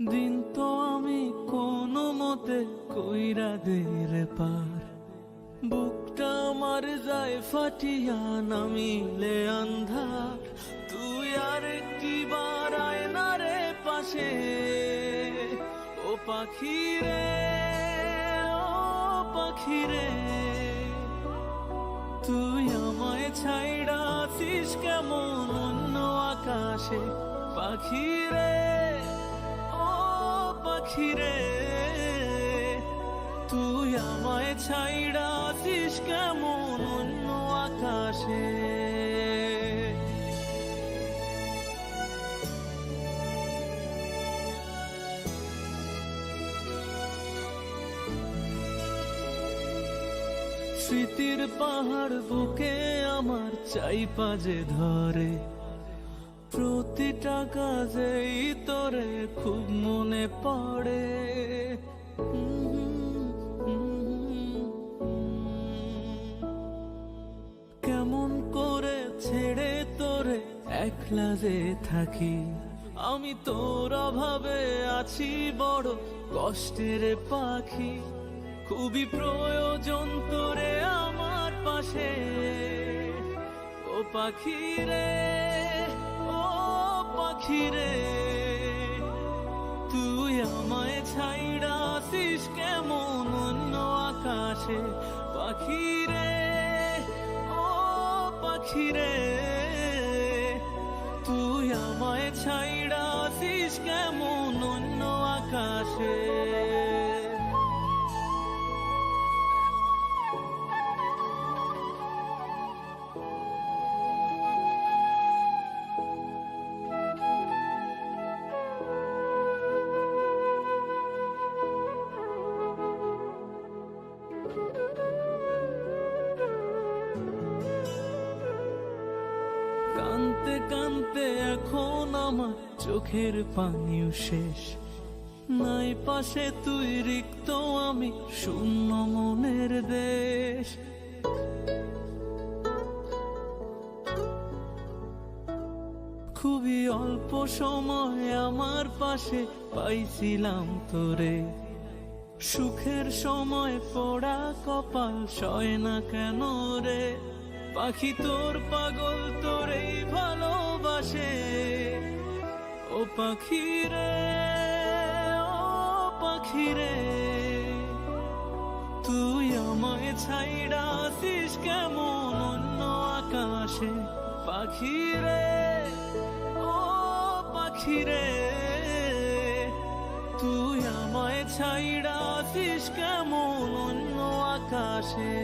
দিন তো আমি কোনো মতে কইরা দের পার। বুকটা আমার যায় ফাটিয়া নামিলে আন্ধার। তুই আর কি বারায় না রে পাশে। ও পাখি রে ও পাখি রে তুই আমায় ছাইড়া আছিস কেমন অন্য আকাশে? পাখি রে পাখি তুই আমায় ছাইড়া আছিস কেমন অন্য আকাশে? স্মৃতির পাহাড় বুকে আমার চাই পাজে ধরে প্রতিটা কাজেই তোরে খুব মনে পড়ে। কেমন করে ছেড়ে তোরে একলা যে থাকি? আমি তোর অভাবে আছি বড় কষ্টের পাখি। খুবই প্রয়োজন তোরে আমার পাশে। ও পাখি রে রে তুই আমায় ছাইড়া আসিস কেমন অন্য আকাশে? পাখি রে ও পাখি রে তুই আমায় ছাইড়া আসিস কেমন অন্য আকাশে? কানতে কানতে এখন আমার চোখের পানিও শেষ। নাই পাশে তুই রিক্ত, আমি শূন্য মনের দেশ। খুবই অল্প সময় আমার পাশে পাইছিলাম তোরে। সুখের সময় পড়া কপাল সয় না কেন রে? পাখি তোর পাগল, তোরেই ভালোবাসে। ও পাখি রে, ও পাখি রে। তুই আমায় ছাইড়া আসিস কেমন অন্য আকাশে? পাখি রে, ও পাখি রে। তুই আমায় ছাইড়া ভাসিস কেমন অন্য আকাশে?